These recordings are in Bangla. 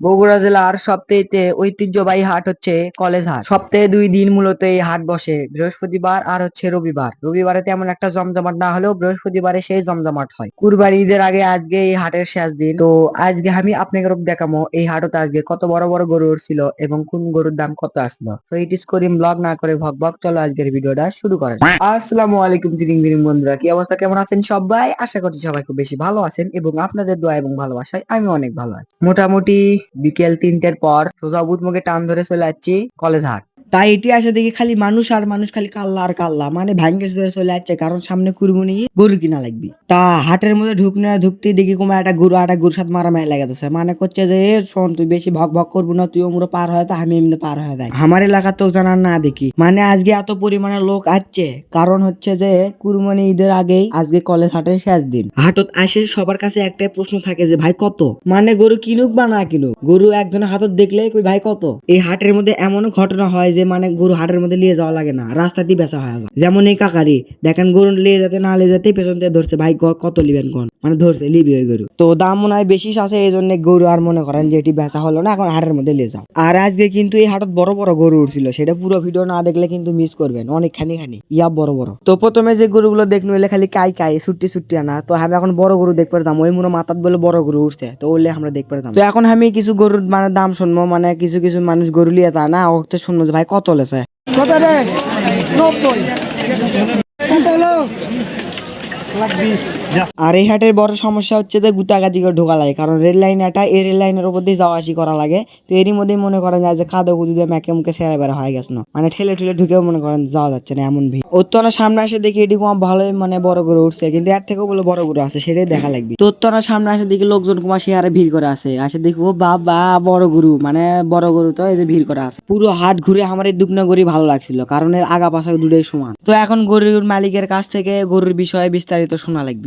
বগুড়া জেলার সবথেকে ঐতিহ্যবাহী হাট হচ্ছে কলেজ হাট। সপ্তাহে দুই দিন মূলত এই হাট বসে, বৃহস্পতিবার আর হচ্ছে রবিবার। রবিবারে তেমন একটা জমজমাট না হলেও বৃহস্পতিবারে সেই জমজমাট হয়। কুরবানি ঈদের আগে আজকে এই হাটের শেষ দিন। তো আজকে আমি আপনাকে দেখাবো এই হাটতে আজকে কত বড় বড় গরু উঠছিল এবং কোন গরুর দাম কত আসলো। তো ইস করিম ব্লগ না করে ভক ভক, চলো আজকের ভিডিওটা শুরু করা। আসসালামু আলাইকুম তিরিং বিরিং বন্ধুরা, কি অবস্থা? কেমন আছেন সবাই? আশা করছি সবাই খুব বেশি ভালো আছেন এবং আপনাদের দোয়া এবং ভালোবাসায় আমি অনেক ভালো আছি। মোটামুটি বিকেল তিনটের পর সোজা বুধ মুখে টান ধরে চলে যাচ্ছি কলেজ হাট। তাই এটি আসে দেখি খালি মানুষ আর মানুষ খালি কাল্লা আর কাল্লা। মানে ভাঙ্গে চলে চলে যাচ্ছে কারণ সামনে কুরবানি ঈদ, গরু কিনা লাগবে। তা হাটের মধ্যে ঢুকনে ঢুকতে দেখি কোনো একটা গরু একটা গরুর সাথে মারামারি লাগাতেছে। মানে করছে যে "এ, শোন তুই বেশি ভক ভক করব না তুই ওমরো পার হয়ে তা আমি এমনি পার হয়ে যাই। আমার এলাকা তো জানার না দেখি। মানে আজকে এত পরিমাণে লোক আসছে কারণ হচ্ছে যে কুরবানি ঈদের আগেই আজকে কলেজ হাটের শেষ দিন। হাটত আসে সবার কাছে একটাই প্রশ্ন থাকে যে ভাই কত? মানে গরু কিনুক বা না কিনুক গরু একজনের হাতত দেখলে ভাই কত? এই হাটের মধ্যে এমনও ঘটনা হয় যে মানে গরু হাটের মধ্যে নিয়ে যাওয়া লাগে না, রাস্তা দিয়ে বেচা হয়ে যায় যেমন এই কাকারি, দেখেন গরু নিয়ে যেতে না নিয়ে যেতে পেছন দিয়ে ধরছে, ভাই কত লিবেন কোন? মানে ধরছে, লিবি ওই গরু। তো দাম মনে হয় বেশি আছে, এই জন্য গরু আর মনে করেন যে এটি বেচা হলো না, এখন হাটের মধ্যে নিয়ে যাও। আর আজকে কিন্তু এই হাটত বড় বড় গরু উঠছিল, সেটা পুরো ভিডিও না দেখলে কিন্তু মিস করবেন অনেক খানি। খানি ইয়া বড় বড়। তো প্রথমে যে গরুগুলো দেখনু, এলে খালি কাই কাই, সুট্টি সুট্টি আনা। তো আমি এখন বড় গরু দেখতে পারতাম, ওই মুনো মাথাত বলে বড় গরু উঠছে, তো ওলে আমরা দেখতে পারতাম। তো এখন আমি কিছু গরুর মানে দাম শুনব মানে কিছু কিছু মানুষ গরু লিয়ে যায় না, ওকে শুনব ভাই কত লেছে? কত রে? নব্বই। কত হলো? আর এই হাটের বড় সমস্যা হচ্ছে যে গুতাগাতি করে ঢোকা লাগে, কারণ রেল লাইন এটা, এই রেল লাইনের উপর দিয়ে যাওয়া আসি করা লাগে। তো এরই মধ্যে মনে করেন যায় যে খাদো কুদু দিয়ে মেকে মুখে সেরা বেড়া হয়ে গেছে। মানে ঠেলে ঠেলে ঢুকেও মনে করেন যাওয়া যাচ্ছে না এমন ভিড়। উত্তরা সামনে আসে দেখি এটি কম ভালোই মানে বড় করে উঠছে, কিন্তু এর থেকেও বলে বড় করে আছে, সেটাই দেখা লাগবে। তো উত্তরা সামনে আসে দেখি লোকজন কুমার সে হারে ভিড় করে আছে আসে দেখি, ও বাবা, বড় গরু মানে বড় গরু তো এই যে ভিড় করে আছে। পুরো হাট ঘুরে আমার এই দুকনা গরি ভালো লাগছিল, কারণ এর আগা পাশা দুটোই সমান। তো এখন গরুর মালিকের কাছ থেকে গরুর বিষয়ে বিস্তারিত শোনা লাগবে।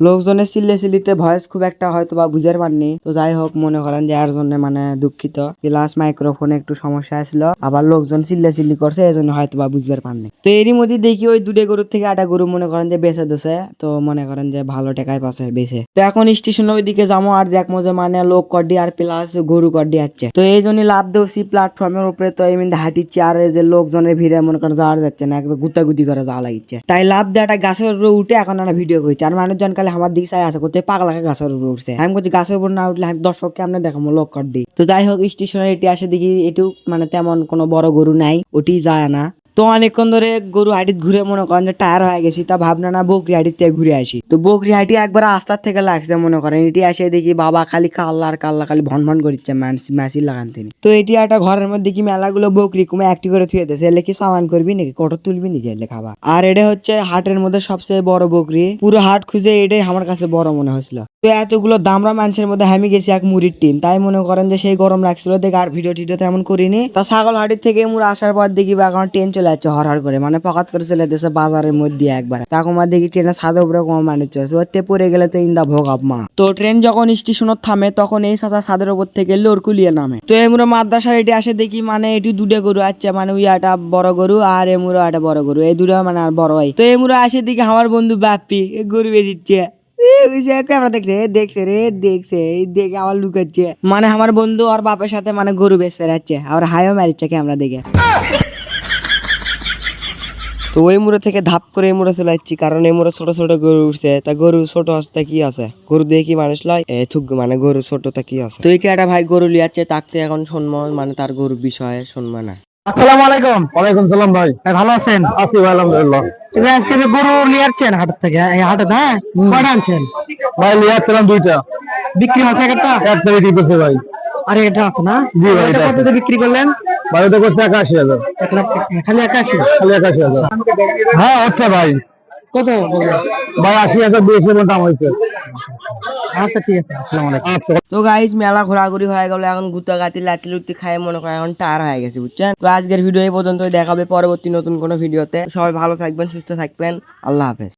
লোকজনের চিল্লে চিল্লিতে ভয়েস খুব একটা হয়তো বা বুঝার পাননি তো যাই হোক, মনে করেন যে এর জন্য মানে দুঃখিত। প্লাস মাইক্রোফোনে একটু সমস্যা আসলো আবার লোকজন চিল্লে চিল্লি করছে এই জন্য হয়তো বা বুঝবার পাননি তো এরই মধ্যে দেখি ওই দুটো গরুর থেকে আটা গরু মনে করেন যে বেঁচে দিছে। তো মনে করেন যে ভালো টাকায় পাচ্ছে বেছে তো এখন স্টেশন স্টেশনের ওইদিকে যাব আর দেখব যে মানে লোক কড্ডি আর প্লাস গরু কড্ডি আছে তো এই জন্য লাভ দেওছি প্ল্যাটফর্মের উপরে। তো এমনি হাঁটিচ্ছে, আর যে লোকজনের ভিড়ে মনে করেন যাওয়া যাচ্ছে না, একদম গুতাগুতি করে যাওয়া লাগিচ্ছে তাই লাভ দেওয়াটা গাছের উপরে উঠে এখন আমরা ভিডিও করছি। আর মানুষজন খালি আমার দিকে চাই আছে করতে পাগলাকে গাছের উপর উঠছে। আমি বলছি, গাছের উপর না উঠলে আমি দর্শককে আমরা দেখাবো লক লোক দিই তো যাই হোক স্টেশনের এটি আসে দেখি এটু মানে তেমন কোনো বড় গরু নাই, ওটি যায় না। তো অনেকক্ষণ ধরে গরু হাটিত ঘুরে মনে করেন যে টায়ার হয়ে গেছি, তা ভাবনা না বকরি হাটির থেকে ঘুরে আসি। তো বকরি হাটি একবার আস্তার থেকে লাগছে মনে করেন, এটি আসে দেখি বাবা খালি কাল্লা আর কাল্লা খালি ভন ভন করছে ম্যাসি লাগান তিনি। তো এটি একটা ঘরের মধ্যে কি মেলাগুলো বকরি কুমে একটি করে থুয়ে দিয়েছে, এলে কি সামান করবি নাকি কটর তুলবি নাকি এলে খাবা আর এটা হচ্ছে হাটের মধ্যে সবচেয়ে বড় বকরি, পুরো হাট খুঁজে এটাই আমার কাছে বড় মনে হয়েছিল। তো এতগুলো দামরা মানুষের মধ্যে হামি গেছি এক মুড়ির টিন, তাই মনে করেন যে সেই গরম লাগছিল দেখে আর ভিডিও টিডিও তেমন করিনি। তা ছাগল হাটির থেকে মুড় আসার পর দেখি বা এখন ট্রেন চলে যাচ্ছে হর হর করে। মানে পকাত করে চলে যাচ্ছে বাজারের মধ্যে একবার। আমার দেখি ট্রেনের ছাদের উপরে কম মানুষ চলছে ওতে পড়ে গেলে তো ইন্দা ভোগ মা। তো ট্রেন যখন স্টেশনত থামে, তখন এই চাচা ছাদের উপর থেকে লোরকুলিয়ে নামে। তো এমুরো মাদ্রাসার এটি আসে দেখি মানে এটি দুটো গরু আছে মানে ওই একটা বড় গরু আর এমুরো একটা বড় গরু। এই দুটো মানে আর বড় হয়। তো এমুরো আসে দেখি আমার বন্ধু বাপ্পি গরু বেচিচ্ছে। ক্যামেরা দেখছে দেখছে রে দেখছে দেখে আবার লুকাচ্ছে। মানে আমার বন্ধু আর বাপের সাথে মানে গরু বেশ ফেরাচ্ছে আর হাইও মারিচ্ছে ক্যামেরা দেখে। তো ওই মুড়ে থেকে ধাপ করে এই মুড়ে চলে যাচ্ছি কারণ এই মুড়ে ছোট ছোট গরু উঠছে। তা গরু ছোট আসতে কি আছে? গরু দিয়ে কি মানুষ লয়? থুক মানে গরু ছোট তা কি আছে? তো এইটা একটা ভাই গরু লিয়াচ্ছে তাকতে এখন শুনব মানে তার গরু বিষয়ে শুনব না আসসালামু আলাইকুম। ওয়ালাইকুম সালাম ভাই। ভালো আছেন? আছি ভাই আলহামদুলিল্লাহ। আজকে যে গরু হাট থেকে এই হাটে হ্যাঁ? আনছেন? ভাই দুইটা। বিক্রি হচ্ছে একটা? ভাই। আর এটা আছে না? জি ভাই এটা কততে বিক্রি করলেন? করছে একাশি হাজার। খালি একাশি? খালি একাশি হাজার। হ্যাঁ হচ্ছে ভাই। কত ভাই আশি হাজার দুইশো দাম হয়েছে। আচ্ছা ঠিক আছে। আচ্ছা। তো গাইস মেলা ঘোরাঘুরি হয়ে গেল এখন গুতা গাতি লাতি লুটি খায় মনে করে এখন হয়ে গেছে বুঝছেন? তো আজকের ভিডিও এই পর্যন্ত দেখাবে পরবর্তী নতুন কোনো ভিডিওতে সবাই ভালো থাকবেন সুস্থ থাকবেন আল্লাহ হাফেজ।